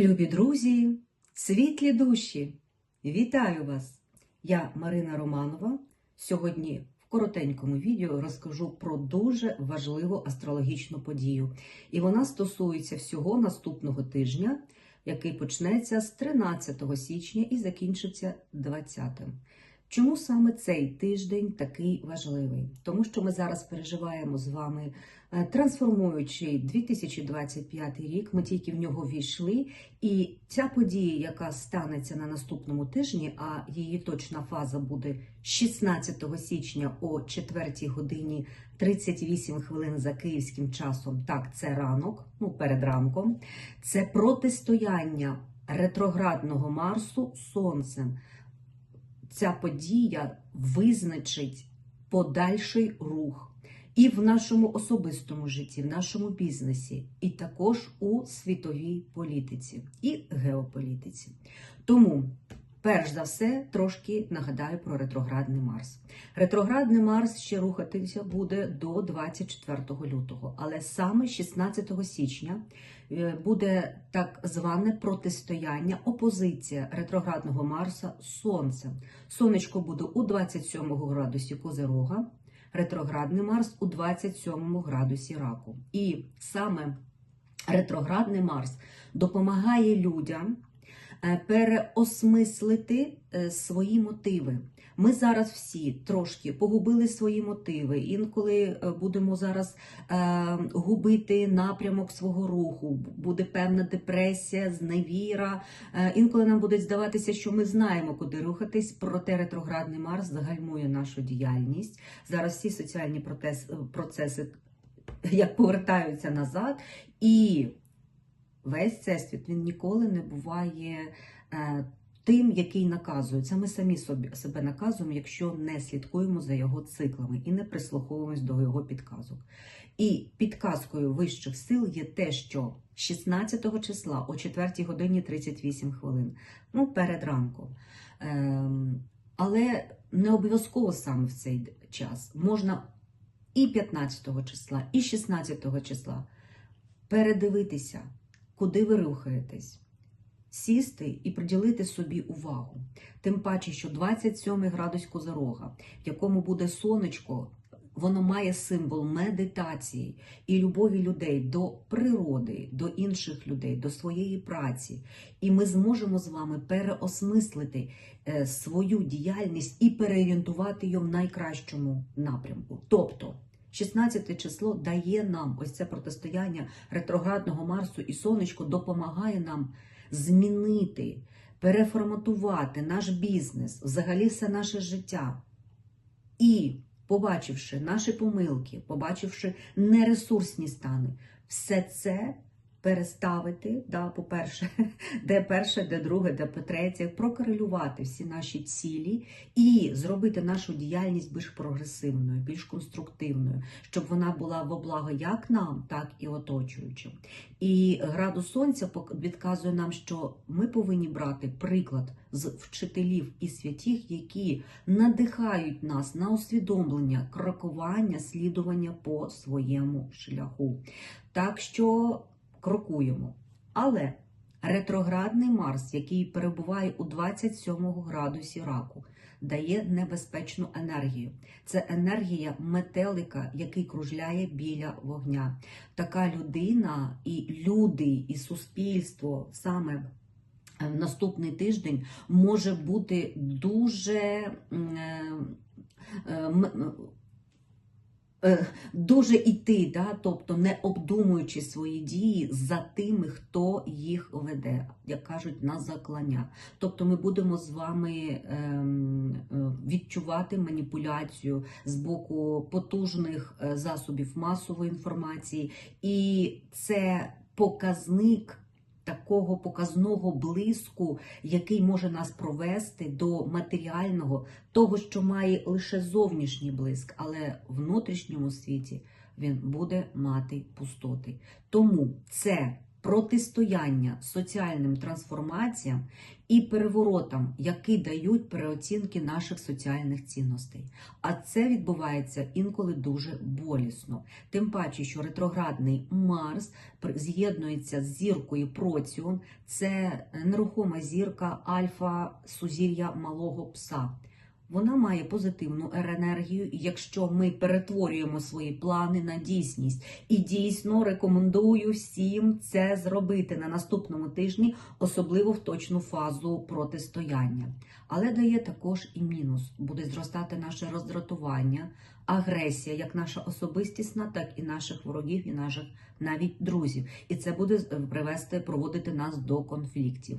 Любі друзі, світлі душі, вітаю вас! Я Марина Романова. Сьогодні в коротенькому відео розкажу про дуже важливу астрологічну подію. І вона стосується всього наступного тижня, який почнеться з 13 січня і закінчиться 20. Чому саме цей тиждень такий важливий? Тому що ми зараз переживаємо з вами е, трансформуючий 2025 рік. Ми тільки в нього війшли, і ця подія, яка станеться на наступному тижні, а її точна фаза буде 16 січня о 4 годині 38 хвилин за київським часом. Так, це ранок, ну перед ранком. Це протистояння ретроградного Марсу Сонцем ця подія визначить подальший рух і в нашому особистому житті, в нашому бізнесі, і також у світовій політиці і геополітиці. Тому, перш за все, трошки нагадаю про ретроградний Марс. Ретроградний Марс ще рухатися буде до 24 лютого, але саме 16 січня е, буде так зване протистояння, опозиція ретроградного Марса Сонцем. Сонечко буде у 27 градусі Козирога, ретроградний Марс у 27 градусі Раку. І саме ретроградний Марс допомагає людям переосмислити е, свої мотиви. Ми зараз всі трошки погубили свої мотиви. Інколи е, будемо зараз е, губити напрямок свого руху, буде певна депресія, зневіра. Е, інколи нам буде здаватися, що ми знаємо, куди рухатись, проте ретроградний Марс загальмує нашу діяльність. Зараз всі соціальні процеси як повертаються назад, і весь всесвіт він ніколи не буває. Е, тим, який наказує. Це ми самі собі себе наказуємо, якщо не слідкуємо за його циклами і не прислуховуємось до його підказок. І підказкою вищих сил є те, що 16 числа о 4 годині 38 хвилин, ну перед ранком. Ем, але не обов'язково саме в цей час. Можна і 15 числа, і 16 числа передивитися, куди ви рухаєтесь сісти і приділити собі увагу. Тим паче, що 27 градус Козорога, в якому буде сонечко, воно має символ медитації і любові людей до природи, до інших людей, до своєї праці. І ми зможемо з вами переосмислити е, свою діяльність і переорієнтувати її в найкращому напрямку. Тобто. 16 число дає нам ось це протистояння ретроградного Марсу і сонечко допомагає нам змінити, переформатувати наш бізнес, взагалі все наше життя. І, побачивши наші помилки, побачивши нересурсні стани, все це переставити, да, по-перше, де перше, де друге, де по-третє, прокорелювати всі наші цілі і зробити нашу діяльність більш прогресивною, більш конструктивною, щоб вона була во благо як нам, так і оточуючим. І градус сонця відказує нам, що ми повинні брати приклад з вчителів і святіх, які надихають нас на усвідомлення, крокування, слідування по своєму шляху. Так що крокуємо. Але ретроградний Марс, який перебуває у 27 градусі раку, дає небезпечну енергію. Це енергія метелика, який кружляє біля вогня. Така людина і люди, і суспільство саме. В наступний тиждень може бути дуже е, е, Е, дуже йти, да? тобто не обдумуючи свої дії за тими, хто їх веде, як кажуть, на заклання. Тобто ми будемо з вами ем, е, відчувати маніпуляцію з боку потужних е, засобів масової інформації, і це показник такого показного блиску, який може нас провести до матеріального, того, що має лише зовнішній блиск, але в внутрішньому світі він буде мати пустоти. Тому це протистояння соціальним трансформаціям і переворотам, які дають переоцінки наших соціальних цінностей. А це відбувається інколи дуже болісно. Тим паче, що ретроградний Марс з'єднується з зіркою Проціум, це нерухома зірка альфа сузір'я малого пса. Вона має позитивну енергію, якщо ми перетворюємо свої плани на дійсність. І дійсно рекомендую всім це зробити на наступному тижні, особливо в точну фазу протистояння. Але дає також і мінус. Буде зростати наше роздратування, агресія, як наша особистісна, так і наших ворогів, і наших навіть друзів. І це буде привести, проводити нас до конфліктів.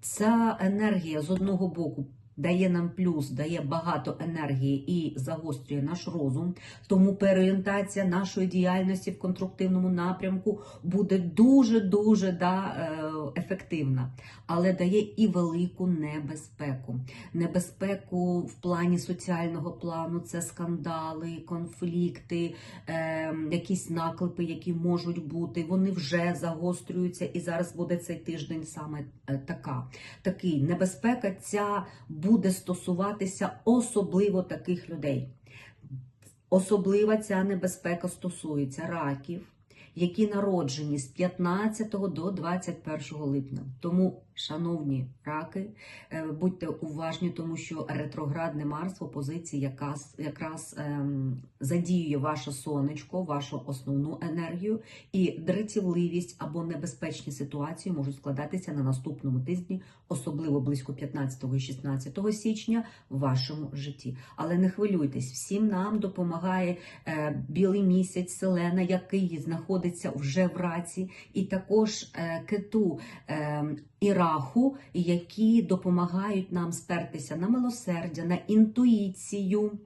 Ця енергія з одного боку дає нам плюс, дає багато енергії і загострює наш розум. Тому переорієнтація нашої діяльності в конструктивному напрямку буде дуже дуже да, е, ефективна, але дає і велику небезпеку. Небезпеку в плані соціального плану це скандали, конфлікти, е, якісь наклепи, які можуть бути. Вони вже загострюються, і зараз буде цей тиждень саме е, така. Такий небезпека ця буде стосуватися особливо таких людей. Особлива ця небезпека стосується раків, які народжені з 15 до 21 липня. Тому, шановні раки, е, будьте уважні, тому що ретроградний Марс в опозиції якраз, якраз ем, задіює ваше сонечко, вашу основну енергію, і дратівливість або небезпечні ситуації можуть складатися на наступному тижні, особливо близько 15 і 16 січня в вашому житті. Але не хвилюйтесь, всім нам допомагає е, білий місяць, селена, який знаходиться вже в раці, і також е, кету е, і раху, які допомагають нам спертися на милосердя, на інтуїцію.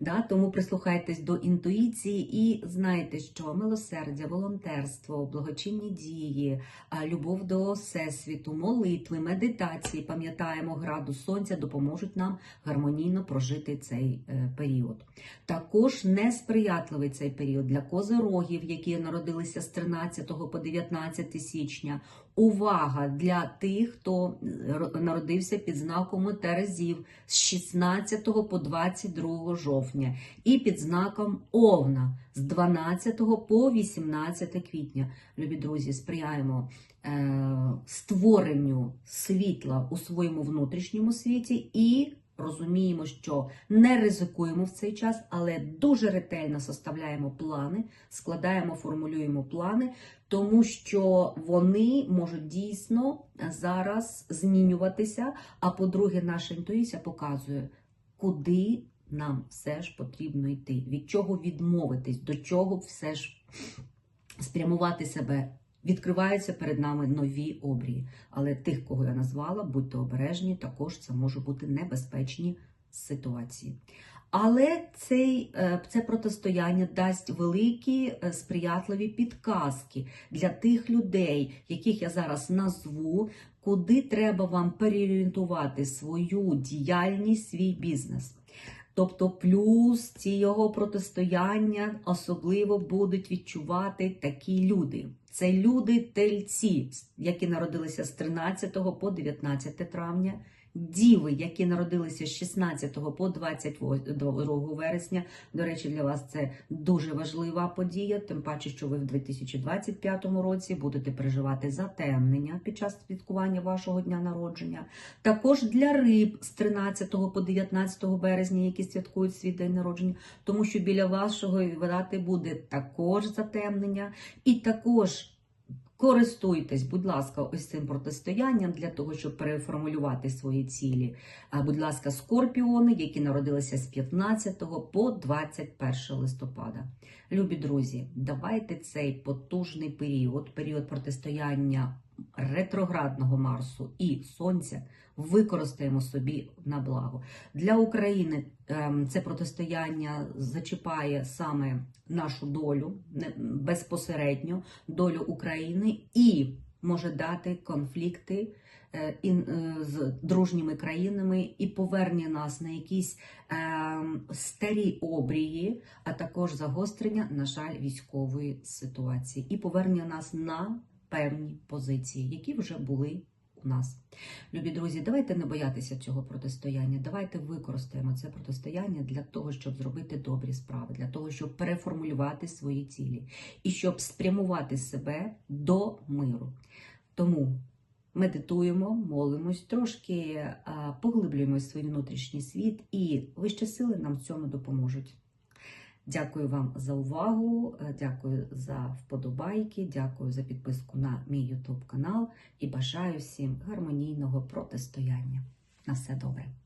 Да? Тому прислухайтесь до інтуїції і знайте, що милосердя, волонтерство, благочинні дії, любов до всесвіту, молитви, медитації, пам'ятаємо, градус сонця допоможуть нам гармонійно прожити цей е, період. Також несприятливий цей період для козирогів, які народилися з 13 по 19 січня. Увага для тих, хто ро- народився під знаком Терезів з 16 по 22 жовтня і під знаком Овна з 12 по 18 квітня. Любі друзі, сприяємо е, створенню світла у своєму внутрішньому світі і розуміємо, що не ризикуємо в цей час, але дуже ретельно составляємо плани, складаємо, формулюємо плани, тому що вони можуть дійсно зараз змінюватися. А по-друге, наша інтуїція показує, куди нам все ж потрібно йти, від чого відмовитись, до чого все ж спрямувати себе. Відкриваються перед нами нові обрії. Але тих, кого я назвала, будьте обережні, також це можуть бути небезпечні ситуації. Але цей, е, це протистояння дасть великі е, сприятливі підказки для тих людей, яких я зараз назву, куди треба вам переорієнтувати свою діяльність, свій бізнес. Тобто, плюс ці його протистояння особливо будуть відчувати такі люди. Це люди-тельці, які народилися з 13 по 19 травня, діви, які народилися з 16 по 22 вересня. До речі, для вас це дуже важлива подія, тим паче, що ви в 2025 році будете переживати затемнення під час святкування вашого дня народження. Також для риб з 13 по 19 березня, які святкують свій день народження, тому що біля вашого дати буде також затемнення, і також користуйтесь, будь ласка, ось цим протистоянням для того, щоб переформулювати свої цілі. Будь ласка, скорпіони, які народилися з 15 по 21 листопада. Любі друзі, давайте цей потужний період, період протистояння ретроградного Марсу і Сонця використаємо собі на благо. Для України ем, це протистояння зачіпає саме нашу долю безпосередньо, долю України і може дати конфлікти е, е, з дружніми країнами і поверне нас на якісь ем, старі обрії, а також загострення, на жаль, військової ситуації, і повернення нас на певні позиції, які вже були у нас. Любі друзі, давайте не боятися цього протистояння. Давайте використаємо це протистояння для того, щоб зробити добрі справи, для того, щоб переформулювати свої цілі і щоб спрямувати себе до миру. Тому медитуємо, молимось, трошки поглиблюємо свій внутрішній світ, і вищі сили нам в цьому допоможуть. Дякую вам за увагу, е, дякую за вподобайки, дякую за підписку на мій YouTube канал і бажаю всім гармонійного протистояння. На все добре!